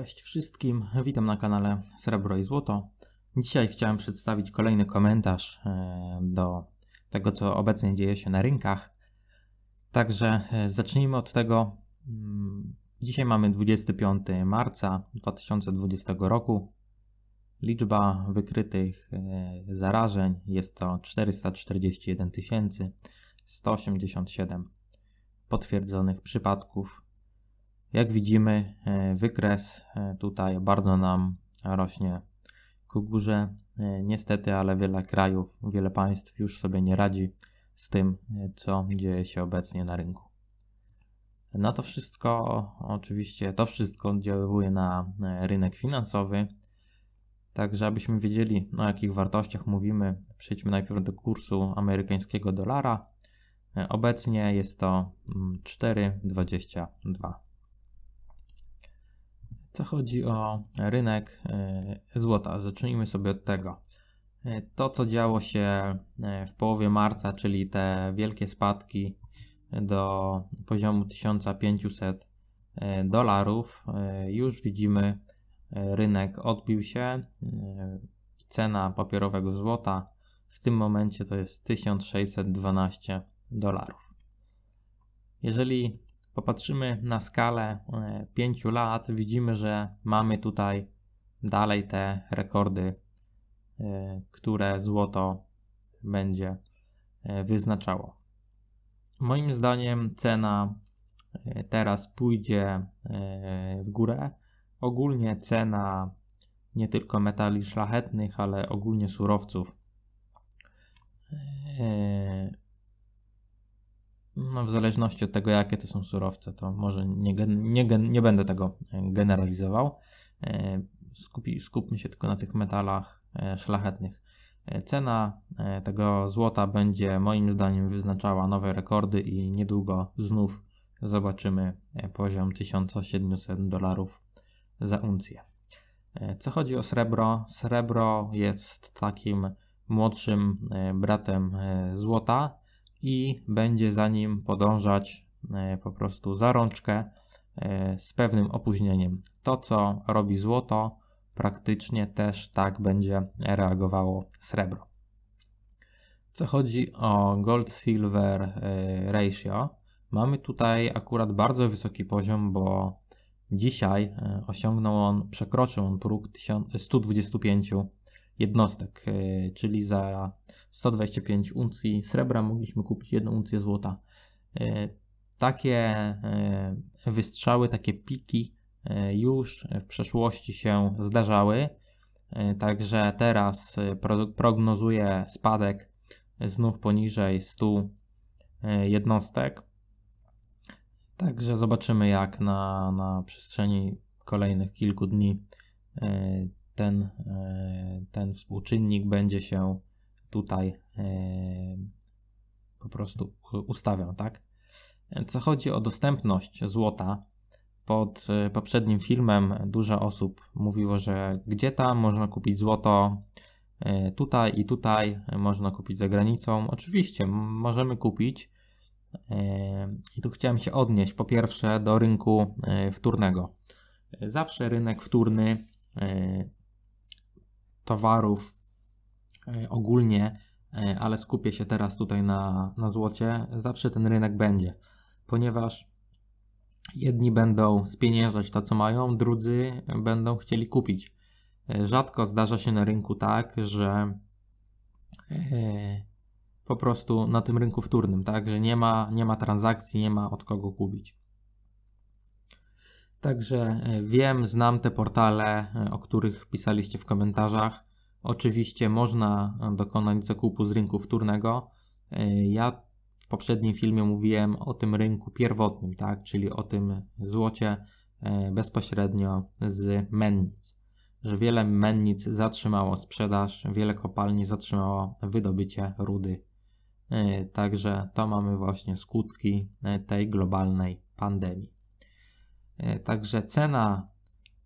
Cześć wszystkim, witam na kanale Srebro i Złoto. Dzisiaj chciałem przedstawić kolejny komentarz e, do tego, co obecnie dzieje się na rynkach. Także e, zacznijmy od tego. Mm, dzisiaj mamy 25 marca 2020 roku. Liczba wykrytych e, zarażeń jest to 441 187 potwierdzonych przypadków jak widzimy, e, wykres e, tutaj bardzo nam rośnie ku górze. E, niestety, ale wiele krajów, wiele państw już sobie nie radzi z tym, co dzieje się obecnie na rynku. Na to wszystko, oczywiście, to wszystko oddziaływuje na rynek finansowy. Także, abyśmy wiedzieli, o jakich wartościach mówimy, przejdźmy najpierw do kursu amerykańskiego dolara. Obecnie jest to 4,22. Chodzi o rynek e, złota, zacznijmy sobie od tego. E, to, co działo się e, w połowie marca, czyli te wielkie spadki do poziomu 1500 dolarów, już widzimy, rynek odbił się. Cena papierowego złota w tym momencie to jest 1612 dolarów. Jeżeli popatrzymy na skalę 5 e, lat, widzimy, że mamy tutaj dalej te rekordy, e, które złoto będzie e, wyznaczało. Moim zdaniem cena teraz pójdzie w górę. Ogólnie cena nie tylko metali szlachetnych, ale ogólnie surowców no, w zależności od tego, jakie to są surowce, to może nie, nie, nie będę tego e, generalizował. E, skupi, skupmy się tylko na tych metalach e, szlachetnych. Cena tego złota będzie moim zdaniem wyznaczała nowe rekordy i niedługo znów zobaczymy poziom 1700 dolarów za uncję. Co chodzi o srebro? Srebro jest takim młodszym bratem złota i będzie za nim podążać e, po prostu za rączkę e, z pewnym opóźnieniem. To, co robi złoto, praktycznie też tak będzie reagowało srebro. Co chodzi o gold-silver e, ratio, mamy tutaj akurat bardzo wysoki poziom, bo dzisiaj osiągnął on, przekroczył on próg 125 jednostek, czyli za 125 uncji srebra mogliśmy kupić jedną uncję złota. E, takie e, wystrzały, takie piki e, już w przeszłości się zdarzały. Także teraz prognozuję spadek znów poniżej 100 jednostek. Także zobaczymy, jak na, na przestrzeni kolejnych kilku dni ten, ten współczynnik będzie się tutaj e, po prostu ustawiam, tak? Co chodzi o dostępność złota, pod e, poprzednim filmem dużo osób mówiło, że gdzie tam można kupić złoto, e, tutaj i tutaj można kupić za granicą. Oczywiście możemy kupić. I tu chciałem się odnieść po pierwsze do rynku wtórnego. Zawsze rynek wtórny towarów E, ogólnie, e, ale skupię się teraz tutaj na, na złocie, zawsze ten rynek będzie, ponieważ jedni będą spieniężać to, co mają, drudzy będą chcieli kupić. E, rzadko zdarza się na rynku tak, że po prostu na tym rynku wtórnym, tak, że nie ma, nie ma transakcji, nie ma od kogo kupić. Także wiem, znam te portale, o których pisaliście w komentarzach. Oczywiście można dokonać zakupu z rynku wtórnego. E, ja w poprzednim filmie mówiłem o tym rynku pierwotnym, tak, czyli o tym złocie e, bezpośrednio z mennic. Że wiele mennic zatrzymało sprzedaż, wiele kopalni zatrzymało wydobycie rudy. E, także to mamy właśnie skutki tej globalnej pandemii. Także cena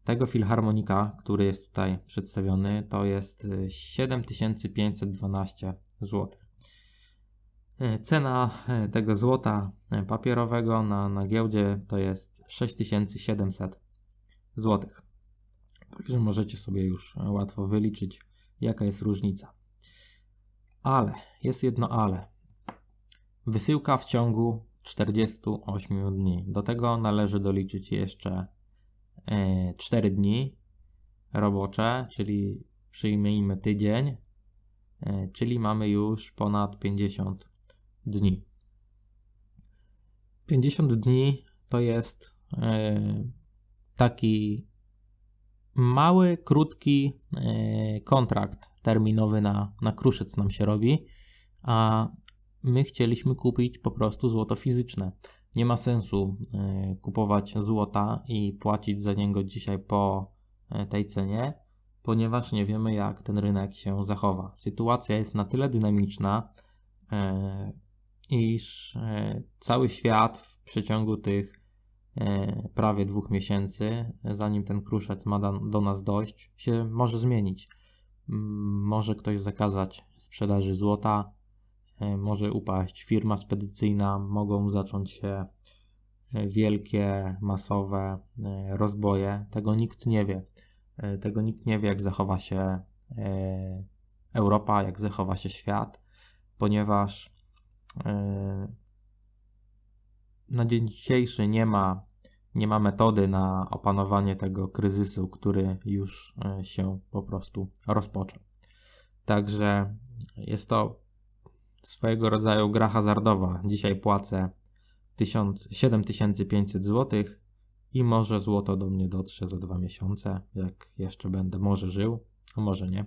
tego filharmonika, który jest tutaj przedstawiony, to jest 7512 y, zł. Y, cena tego złota papierowego na, na giełdzie to jest 6700 zł. Także możecie sobie już łatwo wyliczyć, jaka jest różnica. Ale, jest jedno ale. Wysyłka w ciągu 48 dni. Do tego należy doliczyć jeszcze 4 dni robocze, czyli przyjmijmy tydzień, e, czyli mamy już ponad 50 dni. 50 dni to jest e, taki mały, krótki e, kontrakt terminowy na, na nam się robi, a my chcieliśmy kupić po prostu złoto fizyczne. Nie ma sensu kupować złota i płacić za niego dzisiaj po tej cenie, ponieważ nie wiemy, jak ten rynek się zachowa. Sytuacja jest na tyle dynamiczna, e, iż e, cały świat w przeciągu tych e, prawie dwóch miesięcy, zanim ten kruszec ma do nas dojść, się może zmienić. Może ktoś zakazać sprzedaży złota, może upaść firma spedycyjna, mogą zacząć się wielkie, masowe rozboje. Tego nikt nie wie. E, tego nikt nie wie, jak zachowa się e, Europa, jak zachowa się świat, ponieważ e, na dzień dzisiejszy nie ma, nie ma metody na opanowanie tego kryzysu, który już się po prostu rozpoczął. Także jest to swojego rodzaju gra hazardowa. Dzisiaj płacę 7500 zł i może złoto do mnie dotrze za dwa miesiące, jak jeszcze będę może żył, a może nie.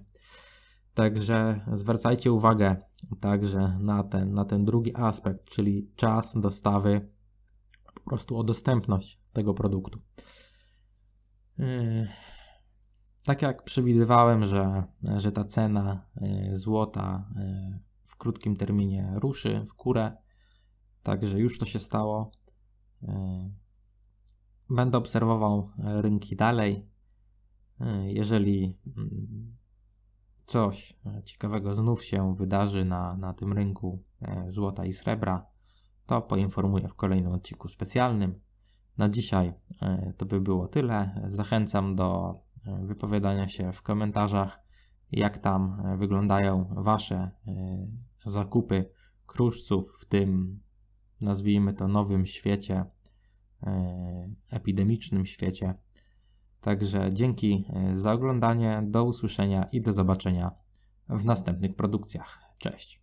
Także zwracajcie uwagę także na ten, na ten drugi aspekt, czyli czas dostawy, po prostu o dostępność tego produktu. Yy, tak jak przewidywałem, że, że ta cena yy, złota yy, w krótkim terminie ruszy w górę, także już to się stało. Będę obserwował e, rynki dalej. E, jeżeli mm, coś e, ciekawego znów się wydarzy na, na tym rynku złota i srebra, to poinformuję w kolejnym odcinku specjalnym. Na dzisiaj to by było tyle. Zachęcam do wypowiadania się w komentarzach, jak tam wyglądają Wasze zakupy kruszców w tym, nazwijmy to, nowym świecie E, epidemicznym świecie. Także dzięki e, za oglądanie, do usłyszenia i do zobaczenia w następnych produkcjach. Cześć.